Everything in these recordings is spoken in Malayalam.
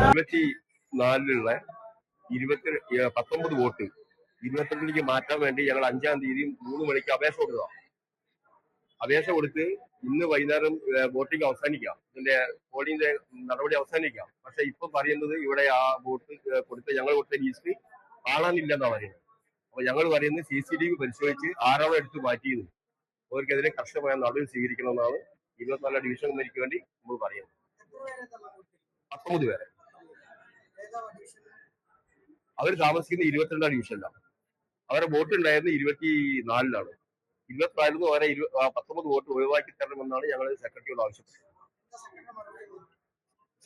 ഇരുപത്തി നാലിലുള്ള ഇരുപത്തി ഏ, പത്തൊമ്പത് വോട്ട് ഇരുപത്തിരണ്ടിലേക്ക് മാറ്റാൻ വേണ്ടി ഞങ്ങൾ അഞ്ചാം തീയതി മൂന്ന് മണിക്ക് അപേക്ഷ കൊടുക്കുക അപേക്ഷ കൊടുത്ത് ഇന്ന് വൈകുന്നേരം വോട്ടിംഗ് അവസാനിക്കാം. ഇതിന്റെ പോളിംഗിന്റെ നടപടി അവസാനിക്കാം. പക്ഷെ ഇപ്പൊ പറയുന്നത് ഇവിടെ ആ വോട്ട് കൊടുത്ത ഞങ്ങൾ കൊടുത്ത ലിസ്റ്റ് കാണാനില്ലെന്നാണ് പറയുന്നത്. അപ്പൊ ഞങ്ങൾ പറയുന്നത് സി സി ടി വി പരിശോധിച്ച് ആരാണോ എടുത്ത് മാറ്റിയത് അവർക്കെതിരെ കർശനമായ നടപടി സ്വീകരിക്കണമെന്നാണ് ഇരുപത്തിനാല് ഡിവിഷൻ കമ്മിറ്റിക്ക് വേണ്ടി നമ്മൾ പറയുന്നത്. പത്തൊമ്പത് പേരെ. അവർ താമസിക്കുന്ന ഇരുപത്തിരണ്ടാം ഡിവിഷനിലാണ്. അവരുടെ വോട്ട് ഉണ്ടായിരുന്നത് ഇരുപത്തി നാലിലാണ് ഇരുപത്തിനാലിൽ നിന്ന് വരെ പത്തൊമ്പത് വോട്ട് ഒഴിവാക്കി തരണമെന്നാണ് ഞങ്ങൾ സെക്രട്ടറിയോട് ആവശ്യപ്പെട്ടത്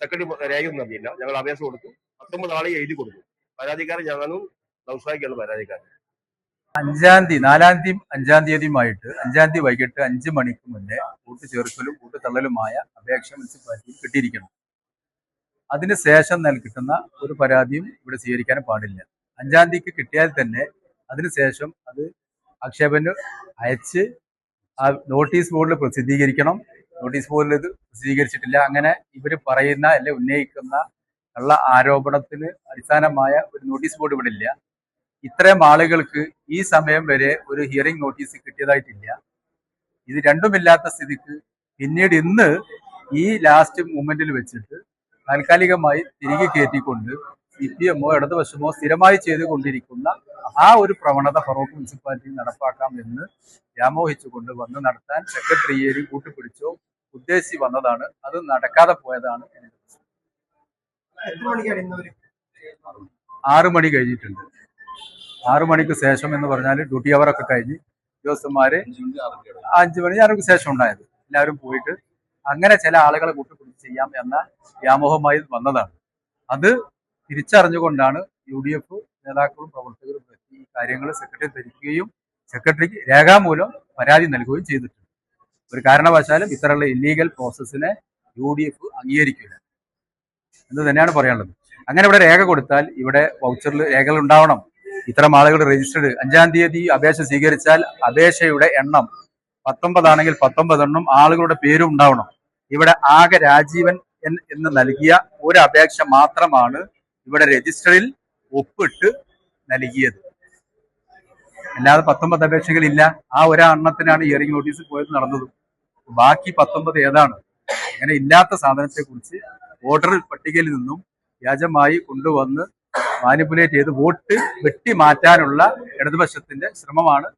സെക്രട്ടറി രേഖയൊന്നും നൽകിയില്ല ഞങ്ങൾ അപേക്ഷ കൊടുത്തു. പത്തൊമ്പത് ആളെ എഴുതി കൊടുത്തു. പരാതിക്കാരൻ ഞങ്ങളും നൗസായിക്കാണ് പരാതിക്കാരൻ. അഞ്ചാം തീയതി നാലാം തീയതി അഞ്ചാം തീയതിയുമായിട്ട് അഞ്ചാം തീയതി വൈകിട്ട് അഞ്ച് മണിക്ക് മുന്നേ വോട്ട് ചേർക്കലും വോട്ട് തള്ളലുമായ അപേക്ഷ മുനിസിപ്പാലിറ്റിയിൽ കിട്ടിയിരിക്കണം. അതിന് ശേഷം കിട്ടുന്ന ഒരു പരാതിയും ഇവിടെ സ്വീകരിക്കാൻ പാടില്ല. അഞ്ചാം തീയതിക്ക് കിട്ടിയാൽ തന്നെ അതിനുശേഷം അത് ആക്ഷേപന് അയച്ച് ആ നോട്ടീസ് ബോർഡിൽ പ്രസിദ്ധീകരിക്കണം. നോട്ടീസ് ബോർഡിൽ ഇത് പ്രസിദ്ധീകരിച്ചിട്ടില്ല. അങ്ങനെ ഇവർ പറയുന്ന അല്ലെ ഉന്നയിക്കുന്ന ഉള്ള ആരോപണത്തിന് അടിസ്ഥാനമായ ഒരു നോട്ടീസ് ബോർഡ് ഇവിടെ ഇല്ല. ഇത്രയും ആളുകൾക്ക് ഈ സമയം വരെ ഒരു ഹിയറിംഗ് നോട്ടീസ് കിട്ടിയതായിട്ടില്ല. ഇത് രണ്ടുമില്ലാത്ത സ്ഥിതിക്ക് പിന്നീട് ഇന്ന് ഈ ലാസ്റ്റ് മൂമെന്റിൽ വെച്ചിട്ട് താൽക്കാലികമായി തിരികെ കയറ്റിക്കൊണ്ട് സി പി എമ്മോ ഇടതുപക്ഷമോ സ്ഥിരമായി ചെയ്തുകൊണ്ടിരിക്കുന്ന ആ ഒരു പ്രവണത ഫറോക്ക് മുനിസിപ്പാലിറ്റി നടപ്പാക്കാം എന്ന് വ്യാമോഹിച്ചുകൊണ്ട് വന്ന് നടത്താൻ സെക്രട്ടറിയേറ്റ് കൂട്ടുപിടിച്ചോ ഉദ്ദേശി വന്നതാണ്. അത് നടക്കാതെ പോയതാണ് ആറു മണി കഴിഞ്ഞിട്ടുണ്ട്. ആറു മണിക്ക് ശേഷം എന്ന് പറഞ്ഞാൽ ഡ്യൂട്ടി അവർ ഒക്കെ കഴിഞ്ഞ് ഉദ്യോഗസ്ഥന്മാര് അഞ്ചു മണി ആറുക്ക് ശേഷം ഉണ്ടായത്. എല്ലാവരും പോയിട്ട് അങ്ങനെ ചില ആളുകളെ കൂട്ടുപിടിച്ച് ചെയ്യാം എന്ന വ്യാമോഹമായി വന്നതാണ്. അത് തിരിച്ചറിഞ്ഞുകൊണ്ടാണ് യു ഡി എഫ് നേതാക്കളും പ്രവർത്തകരും ഈ കാര്യങ്ങൾ സെക്രട്ടറി ധരിക്കുകയും സെക്രട്ടറിക്ക് രേഖാമൂലം പരാതി നൽകുകയും ചെയ്തിട്ടുണ്ട്. ഒരു കാരണവശാലും ഇത്തരമുള്ള ഇല്ലീഗൽ പ്രോസസ്സിനെ യു ഡി എഫ് അംഗീകരിക്കില്ല. എന്ന് തന്നെയാണ് പറയാനുള്ളത്. അങ്ങനെ ഇവിടെ രേഖ കൊടുത്താൽ ഇവിടെ വൗച്ചറിൽ രേഖകൾ ഉണ്ടാവണം ഇത്തരം ആളുകൾ രജിസ്റ്റേർഡ് അഞ്ചാം തീയതി അപേക്ഷ സ്വീകരിച്ചാൽ അപേക്ഷയുടെ എണ്ണം പത്തൊമ്പതാണെങ്കിൽ പത്തൊമ്പതെണ്ണം ആളുകളുടെ പേരും ഉണ്ടാവണം. ഇവിടെ ആകെ രാജീവൻ എന്ന് നൽകിയ ഒരു അപേക്ഷ മാത്രമാണ് ഇവിടെ രജിസ്റ്ററിൽ ഒപ്പിട്ട് നൽകിയത്. അല്ലാതെ പത്തൊമ്പത് അപേക്ഷകളില്ല. ആ ഒരെണ്ണത്തിനാണ് ഹിയറിംഗ് നോട്ടീസ് പോയത് നടന്നത്. ബാക്കി പത്തൊമ്പത് ഏതാണ്? അങ്ങനെ ഇല്ലാത്ത സാധനത്തെ കുറിച്ച് വോട്ടർ പട്ടികയിൽ നിന്നും വ്യാജമായി കൊണ്ടുവന്ന് മാനിപ്പുലേറ്റ് ചെയ്ത് വോട്ട് വെട്ടി മാറ്റാനുള്ള ഇടതുപക്ഷത്തിന്റെ ശ്രമമാണ്